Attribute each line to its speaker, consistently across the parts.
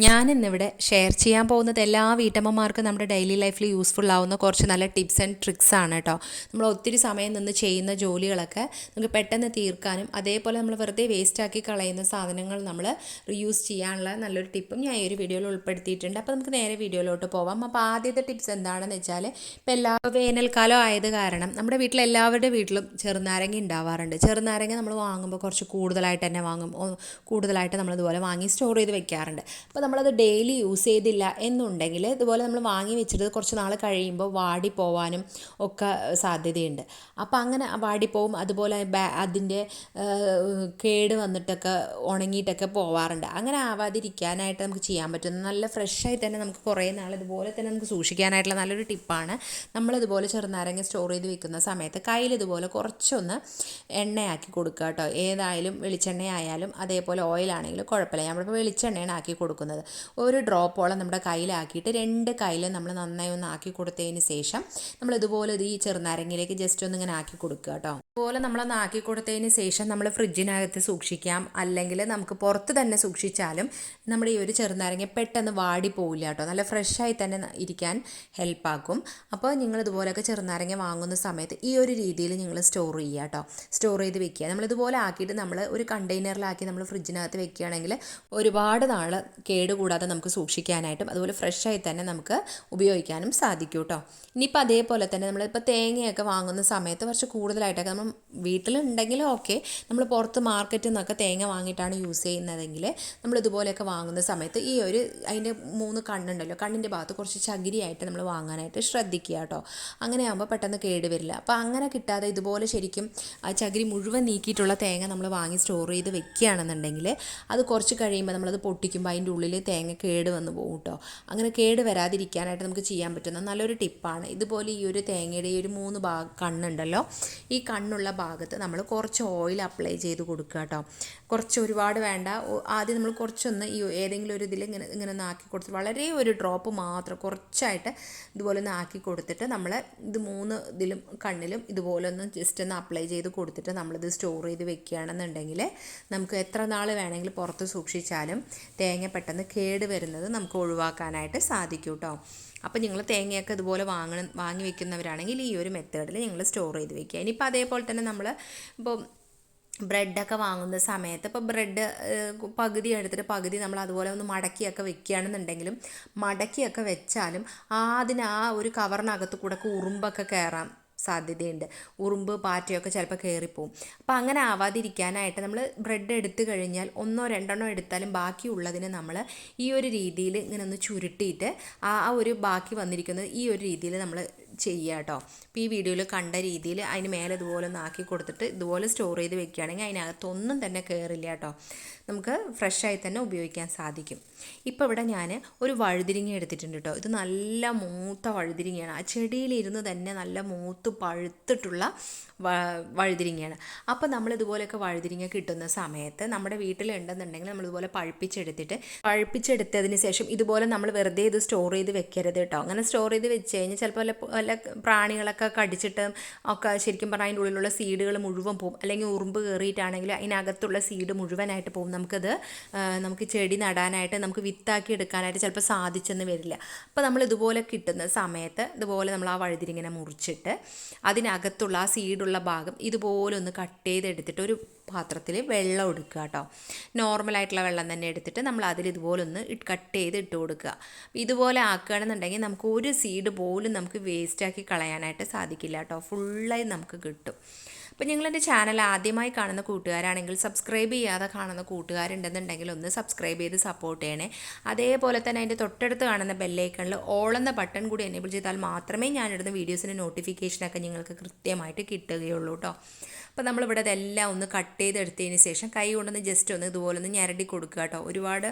Speaker 1: ഞാൻ ഇന്നിവിടെ ഷെയർ ചെയ്യാൻ പോകുന്നത് എല്ലാ വീട്ടമ്മമാർക്കും നമ്മുടെ ഡെയിലി ലൈഫിൽ യൂസ്ഫുൾ ആവുന്ന കുറച്ച് നല്ല ടിപ്സ് ആൻഡ് ട്രിക്സ് ആണ് കേട്ടോ നമ്മൾ ഒത്തിരി സമയം നിന്ന് ചെയ്യുന്ന ജോലികളൊക്കെ നമുക്ക് പെട്ടെന്ന് തീർക്കാനും അതേപോലെ നമ്മൾ വെറുതെ വേസ്റ്റാക്കി കളയുന്ന സാധനങ്ങൾ നമ്മൾ റിയൂസ് ചെയ്യാനുള്ള നല്ലൊരു ടിപ്പും ഞാൻ ഈ ഒരു വീഡിയോയിൽ ഉൾപ്പെടുത്തിയിട്ടുണ്ട്. അപ്പോൾ നമുക്ക് നേരെ വീഡിയോയിലോട്ട് പോവാം. അപ്പോൾ ആദ്യത്തെ ടിപ്സ് എന്താണെന്ന് വെച്ചാൽ ഇപ്പോൾ എല്ലാ വേനൽക്കാലം ആയത് കാരണം നമ്മുടെ വീട്ടിൽ എല്ലാവരുടെ വീട്ടിലും ചെറുനാരങ്ങ ഉണ്ടാവാറുണ്ട്. ചെറുനാരങ്ങ നമ്മൾ വാങ്ങുമ്പോൾ കുറച്ച് കൂടുതലായിട്ട് തന്നെ വാങ്ങും. കൂടുതലായിട്ട് നമ്മൾ ഇതുപോലെ വാങ്ങി സ്റ്റോർ ചെയ്ത് വെക്കാറുണ്ട്. അപ്പോൾ നമ്മളത് ഡെയിലി യൂസ് ചെയ്തില്ല എന്നുണ്ടെങ്കിൽ ഇതുപോലെ നമ്മൾ വാങ്ങി വെച്ചിട്ട് കുറച്ച് നാൾ കഴിയുമ്പോൾ വാടി പോവാനും ഒക്കെ സാധ്യതയുണ്ട്. അപ്പോൾ അങ്ങനെ വാടിപ്പോവും അതുപോലെ അതിന്റെ കേട് വന്നിട്ടൊക്കെ ഉണങ്ങിയിട്ടൊക്കെ പോവാറുണ്ട്. അങ്ങനെ ആവാതിരിക്കാനായിട്ട് നമുക്ക് ചെയ്യാൻ പറ്റും. നല്ല ഫ്രഷായി തന്നെ നമുക്ക് കുറേ നാൾ ഇതുപോലെ തന്നെ നമുക്ക് സൂക്ഷിക്കാനായിട്ടുള്ള നല്ലൊരു ടിപ്പാണ് നമ്മളിതുപോലെ ചെറുനാരങ്ങ സ്റ്റോർ ചെയ്ത് വെക്കുന്ന സമയത്ത് കയ്യിൽ ഇതുപോലെ കുറച്ചൊന്ന് എണ്ണയാക്കി കൊടുക്കുക കേട്ടോ. ഏതായാലും വെളിച്ചെണ്ണ ആയാലും അതേപോലെ ഓയിലാണെങ്കിലും കുഴപ്പമില്ല. നമ്മളിപ്പോൾ വെളിച്ചെണ്ണയാണ് ആക്കി കൊടുക്കുന്നത്. ഒരു ഡ്രോപ്പോളം നമ്മുടെ കയ്യിലാക്കിയിട്ട് രണ്ട് കയ്യിൽ നമ്മൾ നന്നായി ഒന്ന് ആക്കി കൊടുത്തതിന് ശേഷം നമ്മൾ ഇതുപോലെ ഇത് ഈ ചെറുനാരങ്ങയിലേക്ക് ജസ്റ്റ് ഒന്ന് ഇങ്ങനെ ആക്കി കൊടുക്കുക കേട്ടോ. അതുപോലെ നമ്മളൊന്ന് ആക്കി കൊടുത്തതിന് ശേഷം നമ്മൾ ഫ്രിഡ്ജിനകത്ത് സൂക്ഷിക്കാം. അല്ലെങ്കിൽ നമുക്ക് പുറത്ത് തന്നെ സൂക്ഷിച്ചാലും നമ്മുടെ ഈ ഒരു ചെറുനാരങ്ങ പെട്ടെന്ന് വാടി പോവില്ല കേട്ടോ. നല്ല ഫ്രഷായി തന്നെ ഇരിക്കാൻ ഹെൽപ്പാക്കും അപ്പോൾ നിങ്ങൾ ഇതുപോലെയൊക്കെ ചെറുനാരങ്ങ വാങ്ങുന്ന സമയത്ത് ഈ ഒരു രീതിയിൽ നിങ്ങൾ സ്റ്റോർ ചെയ്യുക കേട്ടോ. സ്റ്റോർ ചെയ്ത് വെക്കുക. നമ്മൾ ഇതുപോലെ ആക്കിയിട്ട് നമ്മൾ ഒരു കണ്ടെയ്നറിലാക്കി നമ്മൾ ഫ്രിഡ്ജിനകത്ത് വെക്കുകയാണെങ്കിൽ ഒരുപാട് നാൾ കേടുകൂടാതെ നമുക്ക് സൂക്ഷിക്കാനായിട്ടും അതുപോലെ ഫ്രഷായി തന്നെ നമുക്ക് ഉപയോഗിക്കാനും സാധിക്കും കേട്ടോ ഇനിയിപ്പോൾ അതേപോലെ തന്നെ നമ്മളിപ്പോൾ തേങ്ങയൊക്കെ വാങ്ങുന്ന സമയത്ത് കുറച്ച് കൂടുതലായിട്ടൊക്കെ നമ്മൾ വീട്ടിലുണ്ടെങ്കിലും ഓക്കെ നമ്മൾ പുറത്ത് മാർക്കറ്റിൽ നിന്നൊക്കെ തേങ്ങ വാങ്ങിയിട്ടാണ് യൂസ് ചെയ്യുന്നതെങ്കിൽ നമ്മൾ ഇതുപോലെയൊക്കെ വാങ്ങുന്ന സമയത്ത് ഈ ഒരു അതിന്റെ മൂന്ന് കണ്ണുണ്ടല്ലോ കണ്ണിന്റെ ഭാഗത്ത് കുറച്ച് ചകിരിയായിട്ട് നമ്മൾ വാങ്ങാനായിട്ട് ശ്രദ്ധിക്കുക കേട്ടോ അങ്ങനെ ആകുമ്പോൾ പെട്ടെന്ന് കേട് വരില്ല. അപ്പോൾ അങ്ങനെ കിട്ടാതെ ഇതുപോലെ ശരിക്കും ആ ചകിരി മുഴുവൻ നീക്കിയിട്ടുള്ള തേങ്ങ നമ്മൾ വാങ്ങി സ്റ്റോർ ചെയ്ത് വെക്കുകയാണെന്നുണ്ടെങ്കിൽ അത് കുറച്ച് കഴിയുമ്പോൾ നമ്മളത് പൊട്ടിക്കുമ്പോൾ അതിന്റെ ഉള്ളിൽ തേങ്ങ കേട് വന്ന് പോകും കേട്ടോ അങ്ങനെ കേട് വരാതിരിക്കാനായിട്ട് നമുക്ക് ചെയ്യാൻ പറ്റുന്ന നല്ലൊരു ടിപ്പാണ്. ഇതുപോലെ ഈ ഒരു തേങ്ങയുടെ ഈ ഒരു മൂന്ന് ഭാഗ കണ്ണുണ്ടല്ലോ? ഈ കണ്ണുള്ള ഭാഗത്ത് നമ്മൾ കുറച്ച് ഓയിൽ അപ്ലൈ ചെയ്ത് കൊടുക്കുക കേട്ടോ കുറച്ച് ഒരുപാട് വേണ്ട. ആദ്യം നമ്മൾ കുറച്ചൊന്ന് ഈ ഏതെങ്കിലും ഒരു ഇതിൽ ഇങ്ങനെ ഇങ്ങനെ ഒന്ന് ആക്കി കൊടുത്ത് വളരെ ഒരു ഡ്രോപ്പ് മാത്രം കുറച്ചായിട്ട് ഇതുപോലെ ഒന്ന് ആക്കി കൊടുത്തിട്ട് നമ്മൾ ഇത് മൂന്ന് ഇതിലും കണ്ണിലും ഇതുപോലെ ഒന്ന് ജസ്റ്റ് ഒന്ന് അപ്ലൈ ചെയ്ത് കൊടുത്തിട്ട് നമ്മളിത് സ്റ്റോർ ചെയ്ത് വെക്കുകയാണെന്നുണ്ടെങ്കിൽ നമുക്ക് എത്ര നാൾ വേണമെങ്കിൽ പുറത്ത് സൂക്ഷിച്ചാലും തേങ്ങ പെട്ടെന്ന് കേട് വരുന്നത് നമുക്ക് ഒഴിവാക്കാനായിട്ട് സാധിക്കും കേട്ടോ അപ്പോൾ നിങ്ങൾ തേങ്ങയൊക്കെ ഇതുപോലെ വാങ്ങണം വാങ്ങി വെക്കുന്നവരാണെങ്കിൽ ഈ ഒരു മെത്തേഡിൽ നിങ്ങൾ സ്റ്റോർ ചെയ്ത് വെക്കുക. ഇനിയിപ്പോൾ അതേപോലെ തന്നെ നമ്മൾ ഇപ്പോൾ ബ്രെഡൊക്കെ വാങ്ങുന്ന സമയത്ത് ഇപ്പോൾ ബ്രെഡ് പകുതി എടുത്തിട്ട് പകുതി നമ്മൾ അതുപോലെ ഒന്ന് മടക്കിയൊക്കെ വെക്കുകയാണെന്നുണ്ടെങ്കിലും മടക്കിയൊക്കെ വെച്ചാലും അതിന് ആ ഒരു കവറിനകത്ത് കൂടെ ഒക്കെ ഉറുമ്പൊക്കെ കയറാൻ സാധ്യതയുണ്ട്. ഉറുമ്പ് പാറ്റയൊക്കെ ചിലപ്പോൾ കയറിപ്പോവും അപ്പോൾ അങ്ങനെ ആവാതിരിക്കാനായിട്ട് നമ്മൾ ബ്രെഡ് എടുത്തു കഴിഞ്ഞാൽ ഒന്നോ രണ്ടെണ്ണോ എടുത്താലും ബാക്കിയുള്ളതിനെ നമ്മൾ ഈ ഒരു രീതിയിൽ ഇങ്ങനെ ഒന്ന് ചുരുട്ടിയിട്ട് ആ ഒരു ബാക്കി വന്നിരിക്കുന്നത് ഈ ഒരു രീതിയിൽ നമ്മൾ ചെയ്യുക കേട്ടോ ഈ വീഡിയോയിൽ കണ്ട രീതിയിൽ അതിന് മേലെ ഇതുപോലെ ഒന്ന് ആക്കി കൊടുത്തിട്ട് ഇതുപോലെ സ്റ്റോർ ചെയ്ത് വെക്കുകയാണെങ്കിൽ അതിനകത്തൊന്നും തന്നെ കയറില്ല കേട്ടോ. നമുക്ക് ഫ്രഷായി തന്നെ ഉപയോഗിക്കാൻ സാധിക്കും. ഇപ്പോൾ ഇവിടെ ഞാൻ ഒരു വഴുതിരിങ്ങ എടുത്തിട്ടുണ്ട് കേട്ടോ. ഇത് നല്ല മൂത്ത വഴുതിരിങ്ങയാണ്. ആ ചെടിയിലിരുന്ന് തന്നെ നല്ല മൂത്ത് പഴുത്തിട്ടുള്ള വഴുതിരിങ്ങയാണ്. അപ്പോൾ നമ്മൾ ഇതുപോലെയൊക്കെ വഴുതിരിങ്ങ കിട്ടുന്ന സമയത്ത് നമ്മുടെ വീട്ടിലുണ്ടെന്നുണ്ടെങ്കിൽ നമ്മൾ ഇതുപോലെ പഴുപ്പിച്ചെടുത്തിട്ട് പഴുപ്പിച്ചെടുത്തതിന് ശേഷം ഇതുപോലെ നമ്മൾ വെറുതെ ഇത് സ്റ്റോർ ചെയ്ത് വെക്കരുത് കേട്ടോ. അങ്ങനെ സ്റ്റോർ ചെയ്ത് വെച്ച് കഴിഞ്ഞാൽ ചിലപ്പോൾ വല്ല പ്രാണികളൊക്കെ കടിച്ചിട്ട് ഒക്കെ ശരിക്കും പറഞ്ഞാൽ അതിന്റെ ഉള്ളിലുള്ള സീഡുകൾ മുഴുവൻ പോകും അല്ലെങ്കിൽ ഉറുമ്പ് കയറിയിട്ടാണെങ്കിൽ അതിനകത്തുള്ള സീഡ് മുഴുവനായിട്ട് പോകും നമുക്കത് നമുക്ക് ചെടി നടാനായിട്ട് നമുക്ക് വിത്താക്കി എടുക്കാനായിട്ട് ചിലപ്പോൾ സാധിച്ചെന്ന് വരില്ല. അപ്പോൾ നമ്മൾ ഇതുപോലെ കിട്ടുന്ന സമയത്ത് ഇതുപോലെ നമ്മൾ ആ വഴുതിരിങ്ങനെ മുറിച്ചിട്ട് അതിനകത്തുള്ള ആ സീഡുള്ള ഭാഗം ഇതുപോലെ ഒന്ന് കട്ട് ചെയ്തെടുത്തിട്ട് ഒരു പാത്രത്തിൽ വെള്ളം എടുക്കുക കേട്ടോ. നോർമലായിട്ടുള്ള വെള്ളം തന്നെ എടുത്തിട്ട് നമ്മൾ അതിൽ ഇതുപോലെ ഒന്ന് കട്ട് ചെയ്ത് ഇട്ട് കൊടുക്കുക. ഇതുപോലെ ആക്കുകയാണെന്നുണ്ടെങ്കിൽ നമുക്ക് ഒരു സീഡ് പോലും നമുക്ക് വേസ്റ്റാക്കി കളയാനായിട്ട് സാധിക്കില്ല കേട്ടോ. ഫുള്ളായി നമുക്ക് കിട്ടും. അപ്പോൾ നിങ്ങളെന്റെ ചാനൽ ആദ്യമായി കാണുന്ന കൂട്ടുകാരാണെങ്കിൽ സബ്സ്ക്രൈബ് ചെയ്യാതെ കാണുന്ന കൂട്ടുകാരുണ്ടെന്നുണ്ടെങ്കിൽ ഒന്ന് സബ്സ്ക്രൈബ് ചെയ്ത് സപ്പോർട്ട് ചെയ്യണേ. അതേപോലെ തന്നെ അതിന്റെ തൊട്ടടുത്ത് കാണുന്ന ബെല്ലൈക്കണിൽ ഓൾ എന്ന ബട്ടൺ കൂടി എനേബിൾ ചെയ്താൽ മാത്രമേ ഞാനിടുന്ന വീഡിയോസിന്റെ നോട്ടിഫിക്കേഷനൊക്കെ നിങ്ങൾക്ക് കൃത്യമായിട്ട് കിട്ടുകയുള്ളൂ കേട്ടോ. അപ്പോൾ നമ്മളിവിടെ ഇതെല്ലാം ഒന്ന് കട്ട് ചെയ്തെടുത്തതിന് ശേഷം കൈ കൊണ്ടൊന്ന് ജസ്റ്റ് ഒന്ന് ഇതുപോലെ ഒന്ന് ഞരടി കൊടുക്കുക കേട്ടോ. ഒരുപാട്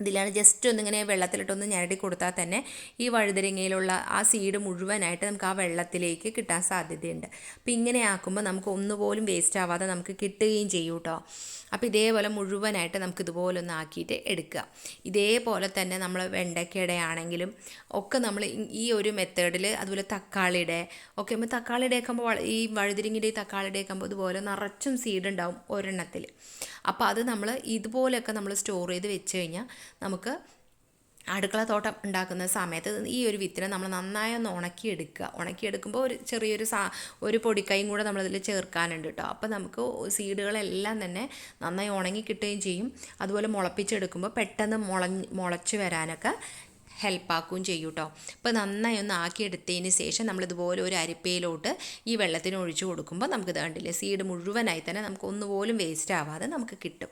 Speaker 1: ഇതിലാണ് ജസ്റ്റ് ഒന്നിങ്ങനെ വെള്ളത്തിലിട്ടൊന്ന് ഞരടി കൊടുത്താൽ തന്നെ ഈ വഴുതരങ്ങയിലുള്ള ആ സീഡ് മുഴുവനായിട്ട് നമുക്ക് ആ വെള്ളത്തിലേക്ക് കിട്ടാൻ സാധ്യതയുണ്ട്. അപ്പോൾ ഇങ്ങനെ ആക്കുമ്പോൾ നമുക്ക് ഒന്നുപോലും വേസ്റ്റ് ആവാതെ നമുക്ക് കിട്ടുകയും ചെയ്യും കേട്ടോ. അപ്പോൾ ഇതേപോലെ മുഴുവനായിട്ട് നമുക്ക് ഇതുപോലെ ഒന്ന് ആക്കിയിട്ട് എടുക്കുക. ഇതേപോലെ തന്നെ നമ്മൾ വെണ്ടയ്ക്കയുടെ ആണെങ്കിലും ഒക്കെ നമ്മൾ ഈ ഒരു മെത്തേഡിൽ അതുപോലെ തക്കാളിയുടെ ഒക്കെ ആകുമ്പോൾ തക്കാളിയുടെ ആക്കുമ്പോൾ ഈ വഴുതിരിങ്ങിന്റെ തക്കാളിയുടെ ആക്കുമ്പോൾ ഇതുപോലെ നിറച്ചും സീഡ് ഉണ്ടാവും ഒരെണ്ണത്തിൽ അപ്പോൾ അത് നമ്മൾ ഇതുപോലെയൊക്കെ നമ്മൾ സ്റ്റോർ ചെയ്ത് വെച്ച് കഴിഞ്ഞാൽ നമുക്ക് അടുക്കള തോട്ടം ഉണ്ടാക്കുന്ന സമയത്ത് ഈ ഒരു വിത്തിനെ നമ്മൾ നന്നായി ഒന്ന് ഉണക്കിയെടുക്കുക. ഉണക്കിയെടുക്കുമ്പോൾ ഒരു ചെറിയൊരു സാ ഒരു പൊടിക്കൈയും കൂടെ നമ്മളതിൽ ചേർക്കാനുണ്ട് കേട്ടോ അപ്പോൾ നമുക്ക് സീഡുകളെല്ലാം തന്നെ നന്നായി ഉണങ്ങി കിട്ടുകയും ചെയ്യും. അതുപോലെ മുളപ്പിച്ചെടുക്കുമ്പോൾ പെട്ടെന്ന് മുളഞ്ഞ് മുളച്ച് വരാനൊക്കെ ഹെൽപ്പാക്കുകയും ചെയ്യും കേട്ടോ അപ്പോൾ നന്നായി ഒന്ന് ആക്കിയെടുത്തതിന് ശേഷം നമ്മളിതുപോലെ ഒരു അരിപ്പയിലോട്ട് ഈ വെള്ളത്തിന് ഒഴിച്ചു കൊടുക്കുമ്പോൾ നമുക്ക് കണ്ടില്ലേ സീഡ് മുഴുവനായി തന്നെ നമുക്ക് ഒന്നുപോലും വേസ്റ്റ് ആവാതെ നമുക്ക് കിട്ടും.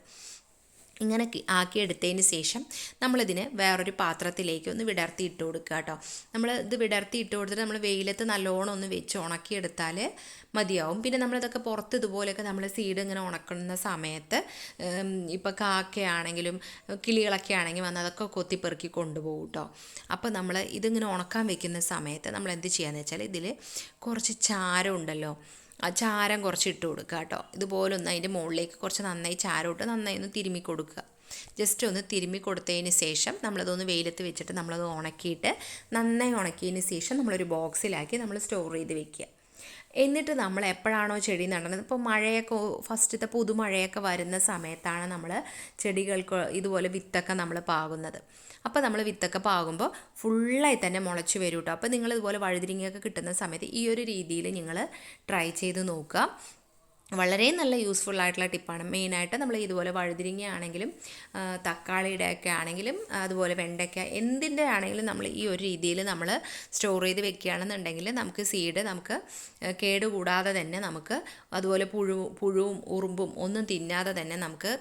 Speaker 1: ഇങ്ങനെ ആക്കിയെടുത്തതിന് ശേഷം നമ്മളിതിന് വേറൊരു പാത്രത്തിലേക്ക് ഒന്ന് വിടർത്തി ഇട്ട് കൊടുക്കുക കേട്ടോ. നമ്മൾ ഇത് വിടർത്തി ഇട്ട് കൊടുത്തിട്ട് നമ്മൾ വെയിലത്ത് നല്ലോണം ഒന്ന് വെച്ച് ഉണക്കിയെടുത്താൽ മതിയാവും. പിന്നെ നമ്മളിതൊക്കെ പുറത്ത് ഇതുപോലെയൊക്കെ നമ്മൾ സീഡ് ഇങ്ങനെ ഉണക്കുന്ന സമയത്ത് ഇപ്പോൾ കാക്കയാണെങ്കിലും കിളികളൊക്കെ ആണെങ്കിൽ വന്ന് അതൊക്കെ കൊത്തിപ്പെറുക്കി കൊണ്ടുപോകും കേട്ടോ. അപ്പോൾ നമ്മൾ ഇതിങ്ങനെ ഉണക്കാൻ വെക്കുന്ന സമയത്ത് നമ്മൾ എന്ത് ചെയ്യാന്ന് വെച്ചാൽ ഇതിൽ കുറച്ച് ചാരം ഉണ്ടല്ലോ. ആ ചാരം കുറച്ച് ഇട്ട് കൊടുക്കുക കേട്ടോ. ഇതുപോലെ ഒന്ന് അതിന്റെ മുകളിലേക്ക് കുറച്ച് നന്നായി ചാരം ഇട്ട് നന്നായി ഒന്ന് തിരുമ്മി കൊടുക്കുക. ജസ്റ്റ് ഒന്ന് തിരുമ്മി കൊടുത്തതിന് ശേഷം നമ്മളതൊന്ന് വെയിലത്ത് വെച്ചിട്ട് നമ്മളത് ഉണക്കിയിട്ട് നന്നായി ഉണക്കിയതിന് ശേഷം നമ്മളൊരു ബോക്സിലാക്കി നമ്മൾ സ്റ്റോർ ചെയ്ത് വെക്കുക. എന്നിട്ട് നമ്മൾ എപ്പോഴാണോ ചെടി നടുന്നത്? ഇപ്പോൾ മഴയൊക്കെ ഫസ്റ്റത്തെ പുതുമഴയൊക്കെ വരുന്ന സമയത്താണ് നമ്മൾ ചെടികൾക്ക് ഇതുപോലെ വിത്തൊക്കെ നമ്മൾ പാകുന്നത്. അപ്പോൾ നമ്മൾ വിത്തൊക്കെ പാകുമ്പോൾ ഫുള്ളായി തന്നെ മുളച്ച് വരും കേട്ടോ അപ്പോൾ നിങ്ങൾ ഇതുപോലെ വഴുതിരിങ്ങയൊക്കെ കിട്ടുന്ന സമയത്ത് ഈ ഒരു രീതിയിൽ നിങ്ങൾ ട്രൈ ചെയ്ത് നോക്കുക. വളരെ നല്ല യൂസ്ഫുൾ ആയിട്ടുള്ള ടിപ്പാണ് മെയിനായിട്ട് നമ്മൾ ഇതുപോലെ വഴുതിരിങ്ങ ആണെങ്കിലും തക്കാളിയുടെ ഒക്കെ ആണെങ്കിലും അതുപോലെ വെണ്ടയ്ക്ക എന്തിന്റെ ആണെങ്കിലും നമ്മൾ ഈ ഒരു രീതിയിൽ നമ്മൾ സ്റ്റോർ ചെയ്ത് വെക്കുകയാണെന്നുണ്ടെങ്കിൽ നമുക്ക് സീഡ് നമുക്ക് കേടുകൂടാതെ തന്നെ നമുക്ക് അതുപോലെ പുഴു പുഴുവും ഉറുമ്പും ഒന്നും തിന്നാതെ തന്നെ നമുക്ക്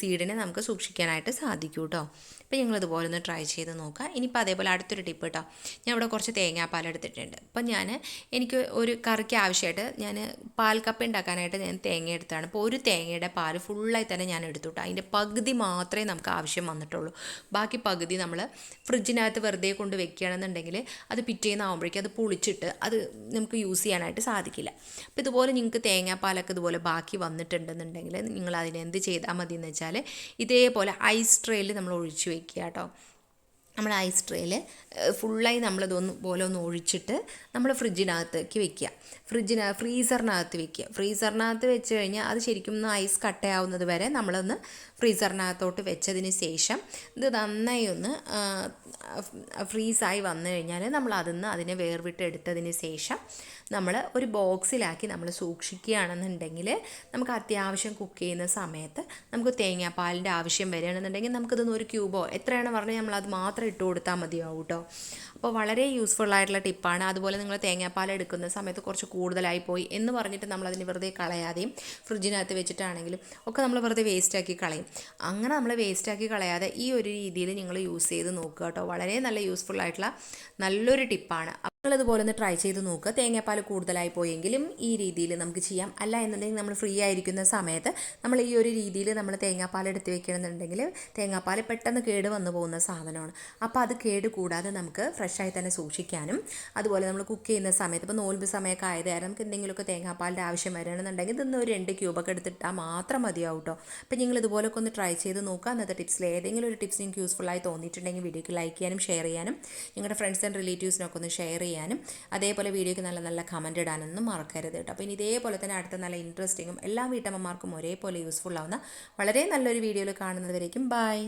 Speaker 1: സീഡിനെ നമുക്ക് സൂക്ഷിക്കാനായിട്ട് സാധിക്കും കേട്ടോ അപ്പോൾ ഞങ്ങൾ ഇതുപോലെ ഒന്ന് ട്രൈ ചെയ്ത് നോക്കാം. ഇനിയിപ്പോൾ അതേപോലെ അടുത്തൊരു ടിപ്പ് കേട്ടോ ഞാൻ ഇവിടെ കുറച്ച് തേങ്ങാപ്പാൽ എടുത്തിട്ടുണ്ട്. അപ്പം ഞാൻ എനിക്ക് ഒരു കറിക്ക് ആവശ്യമായിട്ട് ഞാൻ പാൽ ഉണ്ടാക്കാനായിട്ട് ഞാൻ തേങ്ങ എടുത്താണ്. അപ്പോൾ ഒരു തേങ്ങയുടെ പാൽ ഫുള്ളായി തന്നെ ഞാൻ എടുത്തുട്ടോ. അതിന്റെ പകുതി മാത്രമേ നമുക്ക് ആവശ്യം വന്നിട്ടുള്ളൂ. ബാക്കി പകുതി നമ്മൾ ഫ്രിഡ്ജിനകത്ത് വെറുതെ കൊണ്ട് വെക്കുകയാണെന്നുണ്ടെങ്കിൽ അത് പിറ്റേന്നാകുമ്പോഴേക്കും അത് പുളിച്ചിട്ട് അത് നമുക്ക് യൂസ് ചെയ്യാനായിട്ട് സാധിക്കില്ല. അപ്പോൾ ഇതുപോലെ നിങ്ങൾക്ക് തേങ്ങാപ്പാലൊക്കെ ഇതുപോലെ ബാക്കി വന്നിട്ടുണ്ടെന്നുണ്ടെങ്കിൽ നിങ്ങൾ അതിനെന്ത് ചെയ്താൽ മതി എന്ന് വെച്ചാൽ ഇതേപോലെ ഐസ് ട്രേയിൽ നമ്മൾ ഒഴിച്ചു വെക്കുക കേട്ടോ. നമ്മൾ ഐസ് ട്രേയിൽ ഫുള്ളായി നമ്മളിതൊന്ന് പോലെ ഒന്ന് ഒഴിച്ചിട്ട് നമ്മൾ ഫ്രിഡ്ജിനകത്തേക്ക് വെക്കുക. ഫ്രിഡ്ജിന ഫ്രീസറിനകത്ത് വെക്കുക. ഫ്രീസറിനകത്ത് വെച്ച് കഴിഞ്ഞാൽ അത് ശരിക്കും ഒന്ന് ഐസ് കട്ടയാവുന്നത് വരെ നമ്മളൊന്ന് ഫ്രീസറിനകത്തോട്ട് വെച്ചതിന് ശേഷം ഇത് നന്നായി ഒന്ന് ഫ്രീസായി വന്നു കഴിഞ്ഞാൽ നമ്മൾ അതിന്ന് അതിനെ വേർവിട്ട് എടുത്തതിന് ശേഷം നമ്മൾ ഒരു ബോക്സിലാക്കി നമ്മൾ സൂക്ഷിക്കുകയാണെന്നുണ്ടെങ്കിൽ നമുക്ക് അത്യാവശ്യം കുക്ക് ചെയ്യുന്ന സമയത്ത് നമുക്ക് തേങ്ങാപ്പാലിന്റെ ആവശ്യം വരികയാണെന്നുണ്ടെങ്കിൽ നമുക്കിതൊന്ന് ഒരു ക്യൂബോ എത്രയാണ് പറഞ്ഞാൽ നമ്മൾ അത് മാത്രം ഇട്ട് കൊടുത്താൽ മതിയാവും കേട്ടോ അപ്പോൾ വളരെ യൂസ്ഫുൾ ആയിട്ടുള്ള ടിപ്പാണ് അതുപോലെ നിങ്ങൾ തേങ്ങാപ്പാൽ എടുക്കുന്ന സമയത്ത് കുറച്ച് കൂടുതലായി പോയി എന്ന് പറഞ്ഞിട്ട് നമ്മൾ അതിന് വെറുതെ കളയാതെയും ഫ്രിഡ്ജിനകത്ത് വെച്ചിട്ടാണെങ്കിലും ഒക്കെ നമ്മൾ വെറുതെ വേസ്റ്റാക്കി കളയും. അങ്ങനെ നമ്മൾ വേസ്റ്റാക്കി കളയാതെ ഈ ഒരു രീതിയിൽ നിങ്ങൾ യൂസ് ചെയ്ത് നോക്കുക കേട്ടോ. വളരെ നല്ല യൂസ്ഫുൾ ആയിട്ടുള്ള നല്ലൊരു ടിപ്പാണ് നിങ്ങൾ ഇതുപോലെ ഒന്ന് ട്രൈ ചെയ്ത് നോക്കുക തേങ്ങാപ്പാൽ കൂടുതലായി പോയെങ്കിലും ഈ രീതിയിൽ നമുക്ക് ചെയ്യാം. അല്ല എന്നുണ്ടെങ്കിൽ നമ്മൾ ഫ്രീ ആയിരിക്കുന്ന സമയത്ത് നമ്മൾ ഈ ഒരു രീതിയിൽ നമ്മൾ തേങ്ങാപ്പാൽ എടുത്ത് വെക്കണമെന്നുണ്ടെങ്കിൽ തേങ്ങാപ്പാൽ പെട്ടെന്ന് കേട് വന്നു പോകുന്ന സാധനമാണ്. അപ്പോൾ അത് കേട് കൂടാതെ നമുക്ക് ഫ്രഷായി തന്നെ സൂക്ഷിക്കാനും അതുപോലെ നമ്മൾ കുക്ക് ചെയ്യുന്ന സമയത്ത് ഇപ്പോൾ നോൽമ്പ് സമയമൊക്കെ ആയത് കാരണം നമുക്ക് എന്തെങ്കിലുമൊക്കെ തേങ്ങാപ്പാലിന്റെ ആവശ്യം വരണമെന്നുണ്ടെങ്കിൽ ഇതൊന്ന് ഒരു രണ്ട് ക്യൂബൊക്കെ എടുത്തിട്ടാൽ മാത്രം മതിയാവും കേട്ടോ അപ്പോൾ നിങ്ങൾ ഇതുപോലൊക്കെ ഒന്ന് ട്രൈ ചെയ്ത് നോക്കുക അന്നത്തെ ടിപ്സിൽ ഏതെങ്കിലും ഒരു ടിപ്സ് നിങ്ങൾക്ക് യൂസ്ഫുള്ളായി തോന്നിയിട്ടുണ്ടെങ്കിൽ വീഡിയോക്ക് ലൈക്ക് ചെയ്യാനും ഷെയർ ചെയ്യാനും നിങ്ങളുടെ ഫ്രണ്ട്സ് ആൻഡ് റിലേറ്റീവ്സിനൊക്കെ ഒന്ന് ഷെയർ ചെയ്യാനും അതേപോലെ വീഡിയോയ്ക്ക് നല്ല നല്ല കമന്റ് ഇടാനൊന്നും മറക്കരുത് കേട്ടോ. അപ്പോൾ ഇനി ഇതേപോലെ തന്നെ അടുത്ത നല്ല ഇൻട്രസ്റ്റിങ്ങും എല്ലാ വീട്ടമ്മമാർക്കും ഒരേപോലെ യൂസ്ഫുൾ ആവുന്ന വളരെ നല്ലൊരു വീഡിയോയിൽ കാണുന്നതുവരേക്കും ബൈ